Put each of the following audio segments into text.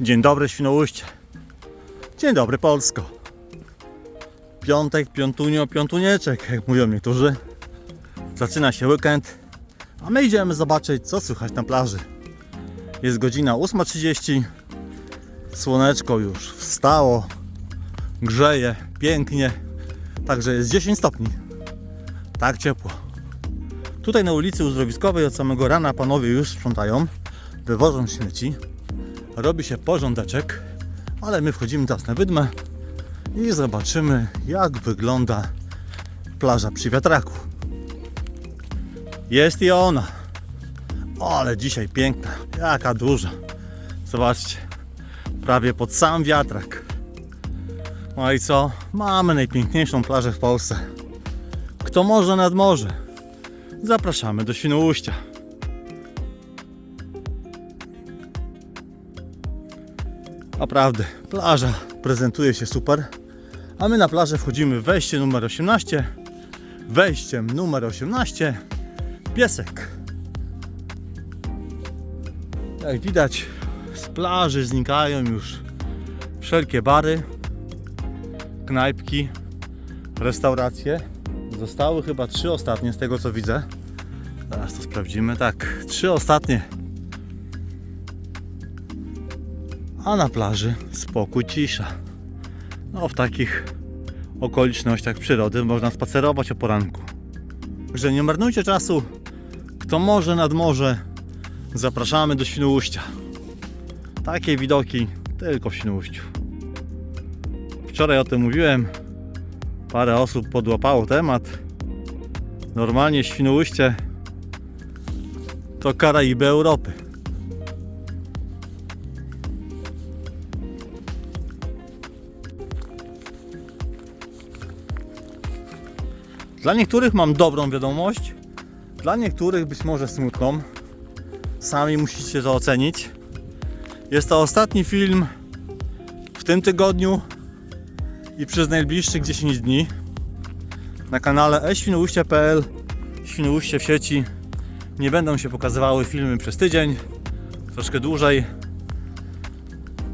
Dzień dobry Świnoujście. Dzień dobry Polsko. Piątek, piątunio, piątunieczek, jak mówią niektórzy. Zaczyna się weekend, a my idziemy zobaczyć, co słychać na plaży. Jest godzina 8.30. Słoneczko już wstało. Grzeje pięknie. Także jest 10 stopni. Tak ciepło. Tutaj na ulicy Uzdrowiskowej od samego rana panowie już sprzątają. Wywożą śmieci. Robi się porządeczek. Ale my wchodzimy teraz na wydmę i zobaczymy jak wygląda plaża przy wiatraku. Jest i ona. Ale dzisiaj piękna, jaka duża. Zobaczcie, prawie pod sam wiatrak. No i co? Mamy najpiękniejszą plażę w Polsce. Kto może nad morze? Zapraszamy do Świnoujścia. Naprawdę, plaża prezentuje się super. A my na plażę wchodzimy w wejście numer 18. Wejściem numer 18 piesek. Jak widać, z plaży znikają już wszelkie bary, knajpki, restauracje. Zostały chyba trzy ostatnie z tego co widzę. Zaraz to sprawdzimy. Tak, trzy ostatnie. A na plaży spokój, cisza. No w takich okolicznościach przyrody można spacerować o poranku. Także nie marnujcie czasu. Kto może nad morze, zapraszamy do Świnoujścia. Takie widoki tylko w Świnoujściu. Wczoraj o tym mówiłem. Parę osób podłapało temat. Normalnie Świnoujście to Karaiby Europy. Dla niektórych mam dobrą wiadomość, dla niektórych być może smutną. Sami musicie to ocenić. Jest to ostatni film w tym tygodniu i przez najbliższych 10 dni na kanale eświnoujście.pl Świnoujście w sieci nie będą się pokazywały filmy przez tydzień, troszkę dłużej.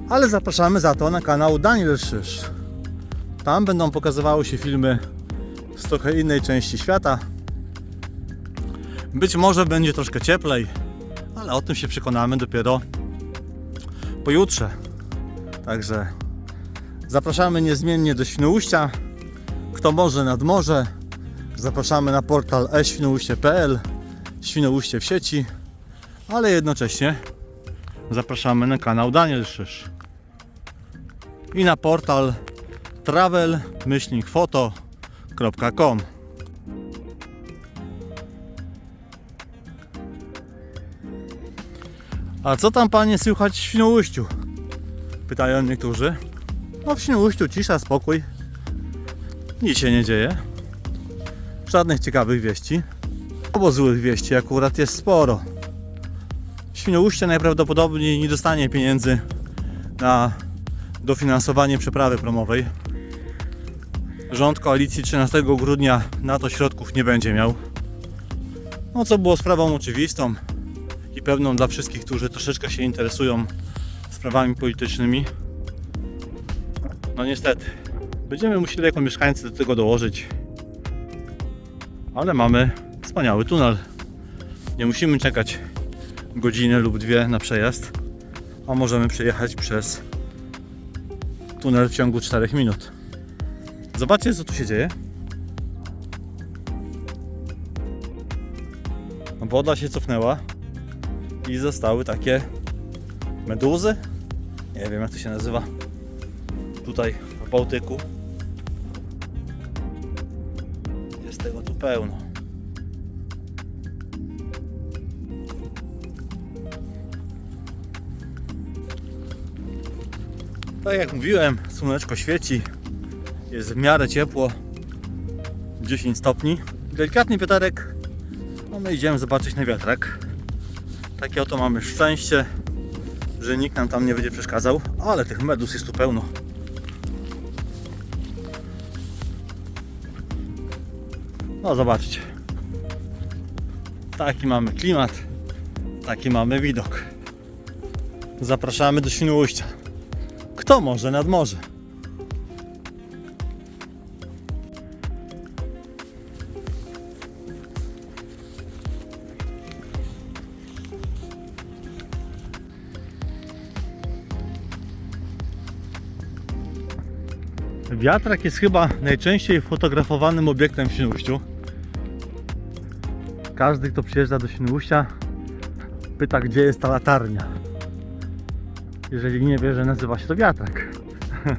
Ale zapraszamy za to na kanał Daniel Szysz. Tam będą pokazywały się filmy z trochę innej części świata. Być może będzie troszkę cieplej, ale o tym się przekonamy dopiero pojutrze. Także zapraszamy niezmiennie do Świnoujścia. Kto może nad morze, zapraszamy na portal eświnoujście.pl Świnoujście w sieci, ale jednocześnie zapraszamy na kanał Daniel Szysz i na portal travel-foto.com A co tam panie słychać w Świnoujściu? Pytają niektórzy. No w Świnoujściu cisza, spokój. Nic się nie dzieje. Żadnych ciekawych wieści. Albo złych wieści akurat jest sporo. Świnoujście najprawdopodobniej nie dostanie pieniędzy na dofinansowanie przeprawy promowej. Rząd koalicji 13 grudnia na to środków nie będzie miał. No co było sprawą oczywistą i pewną dla wszystkich, którzy troszeczkę się interesują sprawami politycznymi. No niestety, będziemy musieli jako mieszkańcy do tego dołożyć. Ale mamy wspaniały tunel. Nie musimy czekać godzinę lub dwie na przejazd, a możemy przejechać przez tunel w ciągu 4 minut. Zobaczcie co tu się dzieje. Woda się cofnęła i zostały takie meduzy. Nie wiem jak to się nazywa. Tutaj w Bałtyku. Jest tego tu pełno. Tak jak mówiłem, słoneczko świeci. Jest w miarę ciepło. 10 stopni. Delikatny wiaterek. No my idziemy zobaczyć na wiatrak. Takie oto mamy szczęście, że nikt nam tam nie będzie przeszkadzał, ale tych medus jest tu pełno. No zobaczcie. Taki mamy klimat, taki mamy widok. Zapraszamy do Świnoujścia. Kto może nad morze? Wiatrak jest chyba najczęściej fotografowanym obiektem w Świnoujściu. Każdy, kto przyjeżdża do Świnoujścia, pyta, gdzie jest ta latarnia. Jeżeli nie wie, że nazywa się to wiatrak.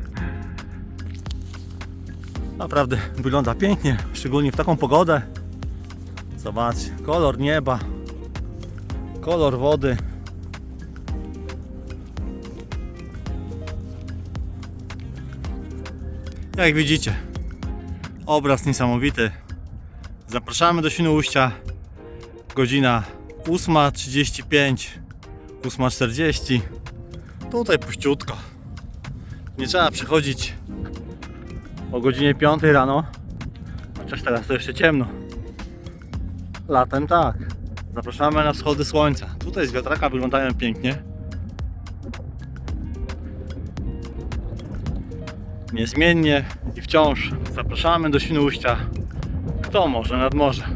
Naprawdę wygląda pięknie, szczególnie w taką pogodę. Zobaczcie, kolor nieba, kolor wody. Jak widzicie, obraz niesamowity. Zapraszamy do Świnoujścia. Godzina 8.35, 8.40. Tutaj puściutko. Nie trzeba przychodzić o godzinie 5 rano. Chociaż teraz to jeszcze ciemno. Latem tak. Zapraszamy na wschody słońca. Tutaj z wiatraka wyglądają pięknie. Niezmiennie i wciąż zapraszamy do Świnoujścia. Kto może nad morze?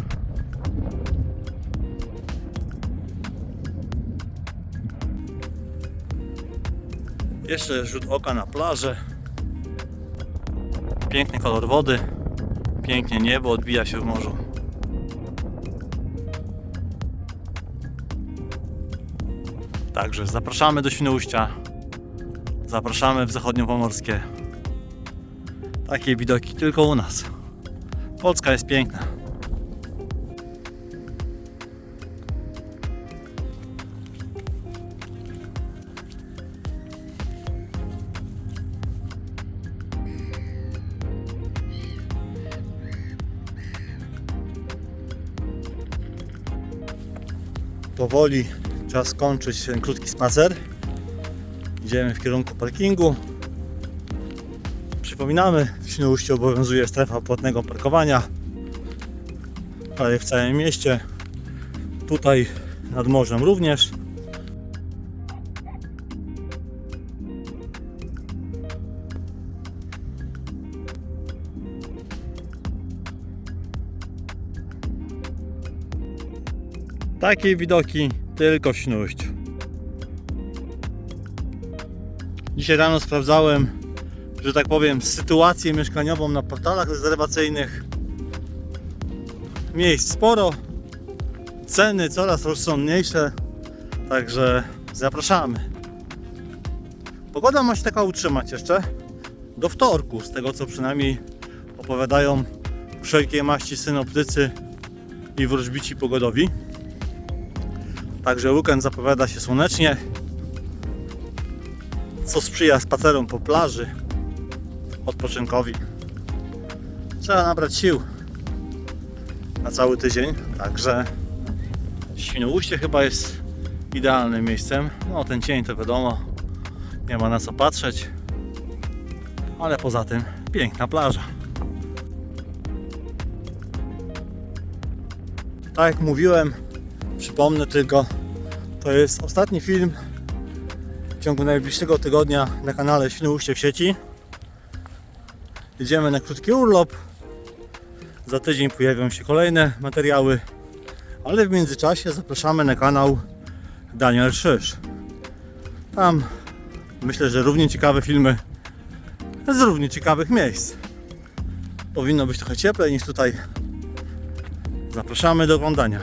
Jeszcze rzut oka na plażę. Piękny kolor wody. Pięknie niebo odbija się w morzu. Także zapraszamy do Świnoujścia. Zapraszamy w zachodniopomorskie. Takie widoki tylko u nas. Polska jest piękna. Powoli czas kończyć ten krótki spacer. Idziemy w kierunku parkingu. Przypominamy, w Świnoujściu obowiązuje strefa płatnego parkowania. Prawie w całym mieście. Tutaj nad morzem również. Takie widoki tylko w Świnoujściu. Dzisiaj rano sprawdzałem, że tak powiem, sytuację mieszkaniową na portalach rezerwacyjnych. Miejsc sporo, ceny coraz rozsądniejsze, także zapraszamy. Pogoda ma się taka utrzymać jeszcze do wtorku, z tego co przynajmniej opowiadają wszelkie maści synoptycy i wróżbici pogodowi. Także weekend zapowiada się słonecznie, co sprzyja spacerom po plaży, odpoczynkowi. Trzeba nabrać sił na cały tydzień, także Świnoujście chyba jest idealnym miejscem. No ten cień to wiadomo, nie ma na co patrzeć, ale poza tym piękna plaża. Tak jak mówiłem, przypomnę tylko, to jest ostatni film w ciągu najbliższego tygodnia na kanale Świnoujście w sieci. Jedziemy na krótki urlop. Za tydzień pojawią się kolejne materiały, ale w międzyczasie zapraszamy na kanał Daniel Szysz. Tam myślę, że równie ciekawe filmy z równie ciekawych miejsc. Powinno być trochę cieplej niż tutaj. Zapraszamy do oglądania.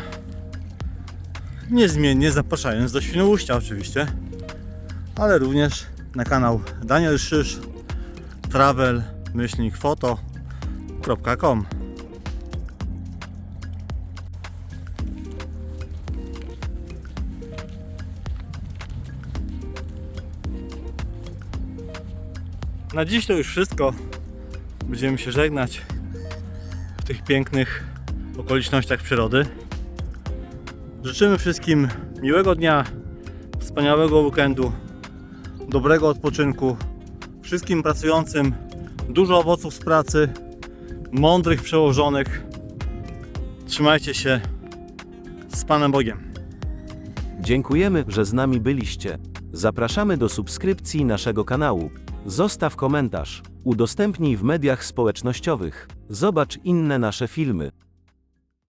Niezmiennie zapraszając do Świnoujścia oczywiście, ale również na kanał Daniel Szysz travel myślnik Na dziś to już wszystko. Będziemy się żegnać w tych pięknych okolicznościach przyrody. Życzymy wszystkim miłego dnia, wspaniałego weekendu, dobrego odpoczynku. Wszystkim pracującym dużo owoców z pracy, mądrych przełożonych. Trzymajcie się z Panem Bogiem. Dziękujemy, że z nami byliście. Zapraszamy do subskrypcji naszego kanału. Zostaw komentarz. Udostępnij w mediach społecznościowych. Zobacz inne nasze filmy.